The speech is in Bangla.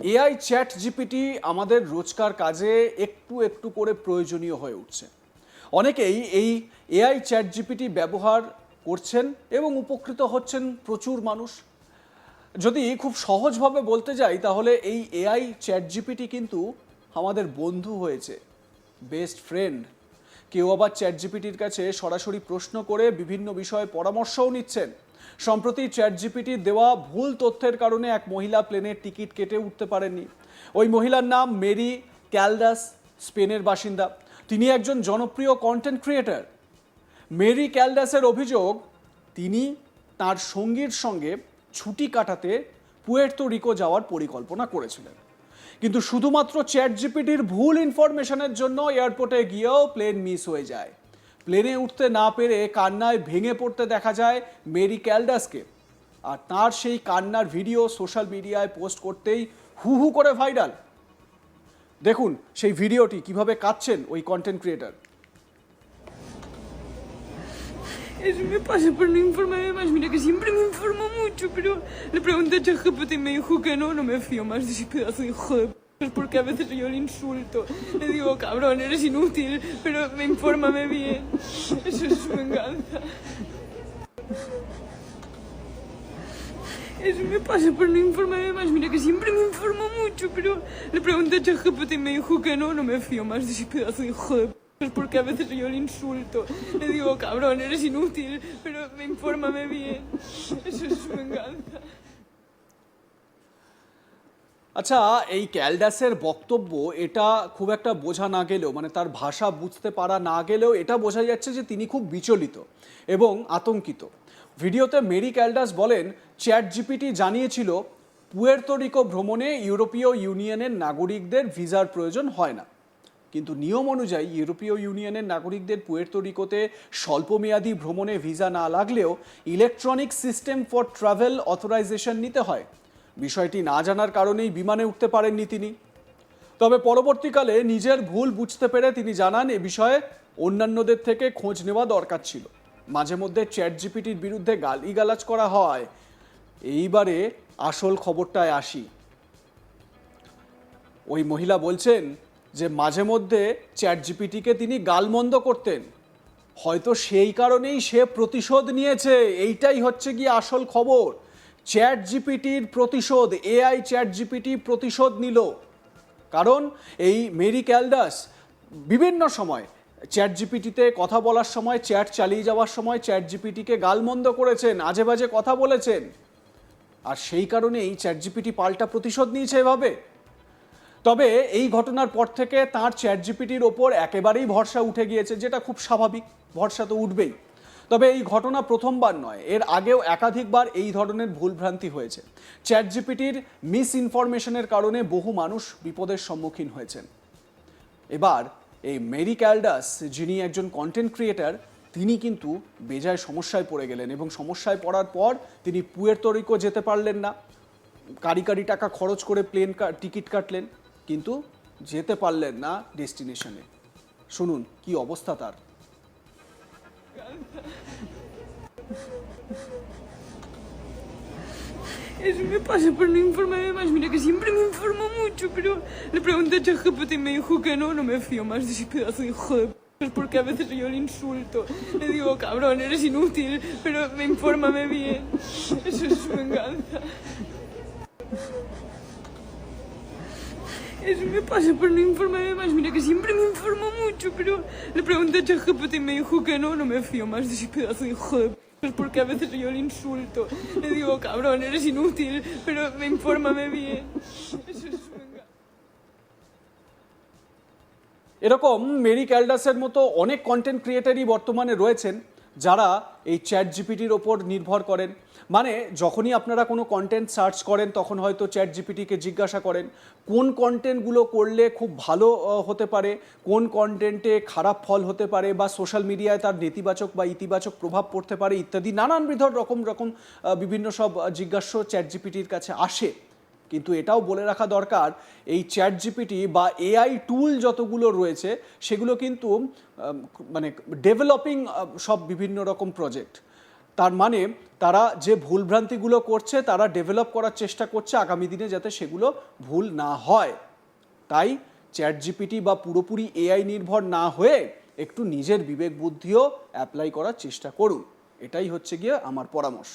এআই চ্যাট জিপিটি আমাদের রোজকার কাজে একটু একটু করে প্রয়োজনীয় হয়ে উঠছে। অনেকেই এই এআই চ্যাট জিপিটি ব্যবহার করছেন এবং উপকৃত হচ্ছেন প্রচুর মানুষ। যদি খুব সহজভাবে বলতে যাই, তাহলে এই এআই চ্যাট জিপিটি কিন্তু আমাদের বন্ধু হয়েছে, বেস্ট ফ্রেন্ড। কেউ আবার চ্যাট জিপিটির কাছে সরাসরি প্রশ্ন করে বিভিন্ন বিষয়ে পরামর্শও নিচ্ছেন। সম্প্রতি চ্যাট জিপিটির দেওয়া ভুল তথ্যের কারণে এক মহিলা প্লেনের টিকিট কেটে উঠতে পারেননি। ওই মহিলার নাম মেরি ক্যালডাস, স্পেনের বাসিন্দা। তিনি একজন জনপ্রিয় কন্টেন্ট ক্রিয়েটার মেরি ক্যালডাসের অভিযোগ, তিনি তার সঙ্গীর সঙ্গে ছুটি কাটাতে পুয়ের্তো রিকো যাওয়ার পরিকল্পনা করেছিলেন। কিন্তু শুধুমাত্র চ্যাট জিপিটির ভুল ইনফরমেশনের জন্য এয়ারপোর্টে গিয়েও প্লেন মিস হয়ে যায়। প্লেনে উঠতে না পেরে কান্নায় ভেঙে পড়তে দেখা যায় মেরি ক্যালডাসকে আর তার সেই কান্নার ভিডিও সোশ্যাল মিডিয়ায় পোস্ট করতেই হু হু করে ভাইরাল দেখুন সেই ভিডিওটি কীভাবে কাঁদছেন ওই content creator Eso me pasa por no informarme más. Mira que siempre me informo mucho, pero le pregunté a ChatGPT y me dijo que no, no me fío más de ese pedazo de hijo de porque a veces yo le insulto. Le digo, cabrón, eres inútil, pero me infórmame bien. Eso es su venganza. Eso me pasa por no informarme más. Mira que siempre me informo mucho, pero le pregunté a ChatGPT y me dijo que no, no me fío más de ese pedazo de hijo de p***, porque a veces yo le insulto. Le digo, cabrón, eres inútil, pero me infórmame bien. Eso es su venganza. আচ্ছা এই ক্যালডাসের বক্তব্য, এটা খুব একটা বোঝা না গেলেও মানে তার ভাষা বুঝতে পারা না গেলেও এটা বোঝা যাচ্ছে যে তিনি খুব বিচলিত এবং আতঙ্কিত। ভিডিওতে মেরি ক্যালডাস বলেন চ্যাট জিপিটি জানিয়েছিল পুয়ের্তোরিকো ভ্রমণে ইউরোপীয় ইউনিয়নের নাগরিকদের ভিসার প্রয়োজন হয় না। কিন্তু নিয়ম অনুযায়ী ইউরোপীয় ইউনিয়নের নাগরিকদের পুয়ের্তোরিকোতে স্বল্পমেয়াদী ভ্রমণে ভিসা না লাগলেও electronic system for travel authorisation নিতে হয়। বিষয়টি না জানার কারণেই বিমানে উঠতে পারেননি তিনি। তবে পরবর্তীকালে নিজের ভুল বুঝতে পেরে তিনি জানান, এ বিষয়ে অন্যান্যদের থেকে খোঁজ নেওয়া দরকার ছিল। মাঝে মধ্যে চ্যাট জিপিটির বিরুদ্ধে গালিগালাজ করা হয়। এইবারে আসল খবরটায় আসি। ওই মহিলা বলছেন যে, মাঝে মধ্যে চ্যাট জিপিটিকে তিনি গালমন্দ করতেন। হয়তো সেই কারণেই সে প্রতিশোধ নিয়েছে। এইটাই হচ্ছে কি আসল খবর। চ্যাট জিপিটির প্রতিশোধ, এআই চ্যাট জিপিটি প্রতিশোধ নিল। কারণ এই মেরি ক্যালডাস বিভিন্ন সময় চ্যাট জিপিটিতে কথা বলার সময়, চ্যাট চালিয়ে যাওয়ার সময় চ্যাট জিপিটিকে গালমন্দ করেছেন আজে বাজে কথা বলেছেন। আর সেই কারণেই চ্যাট জিপিটি পাল্টা প্রতিশোধ নিয়েছে এভাবে। তবে এই ঘটনার পর থেকে তার চ্যাট জিপিটির ওপর একেবারেই ভরসা উঠে গিয়েছে, যেটা খুব স্বাভাবিক। ভরসা তো উঠবেই। তবে এই ঘটনা প্রথমবার নয়, এর আগেও একাধিকবার এই ধরনের ভুলভ্রান্তি হয়েছে। চ্যাট জিপিটির মিস ইনফরমেশনের কারণে বহু মানুষ বিপদের সম্মুখীন হয়েছেন। এবার এই মেরি ক্যালডাস, যিনি একজন কন্টেন্ট ক্রিয়েটার, তিনি কিন্তু বেজায় সমস্যায় পড়ে গেলেন এবং সমস্যায় পড়ার পর তিনি পুয়ের্তরিকো যেতে পারলেন না। কারি কারি টাকা খরচ করে প্লেন টিকিট কাটলেন, কিন্তু যেতে পারলেন না ডেস্টিনেশনে। শুনুন, কি অবস্থা তার। Eso me pasa por no informarme más. Mira que siempre me informo mucho, pero le pregunté a ChatGPT y me dijo que no, no me fío más de ese pedazo de hijo de p***, porque a veces yo le insulto. Le digo, cabrón, eres inútil, pero me infórmame bien. Eso es venganza. Eso me pasa por no informarme más. Mira que siempre me informo mucho, pero le pregunté a ChatGPT y me dijo que no, no me fío más de ese pedazo de hijo de p***, porque a veces yo le insulto. Le digo, cabrón, eres inútil, pero me infórmame bien. Eso es এরকম মেরি ক্যালডাসের মতো অনেক কন্টেন্ট ক্রিয়েটারই বর্তমানে রয়েছেন যারা এই চ্যাট জিপিটির ওপর নির্ভর করেন। মানে যখনই আপনারা কোনো কন্টেন্ট সার্চ করেন, তখন হয়তো চ্যাট জিপিটিকে জিজ্ঞাসা করেন, কোন কন্টেন্টগুলো করলে খুব ভালো হতে পারে, কোন কন্টেন্টে খারাপ ফল হতে পারে বা সোশ্যাল মিডিয়ায় তার নেতিবাচক বা ইতিবাচক প্রভাব পড়তে পারে ইত্যাদি, নানান বিধর রকম রকম বিভিন্ন সব জিজ্ঞাস্য চ্যাট জিপিটির কাছে আসে। কিন্তু এটাও বলে রাখা দরকার, এই চ্যাট জিপিটি বা এআই টুল যতগুলো রয়েছে, সেগুলো কিন্তু মানে ডেভেলপিং সব বিভিন্ন রকম প্রজেক্ট। তার মানে তারা যে ভুলভ্রান্তিগুলো করছে, তারা ডেভেলপ করার চেষ্টা করছে আগামী দিনে যাতে সেগুলো ভুল না হয়। তাই চ্যাট জিপিটি বা পুরোপুরি এআই নির্ভর না হয়ে একটু নিজের বিবেক বুদ্ধিও অ্যাপ্লাই করার চেষ্টা করুন। এটাই হচ্ছে গিয়ে আমার পরামর্শ।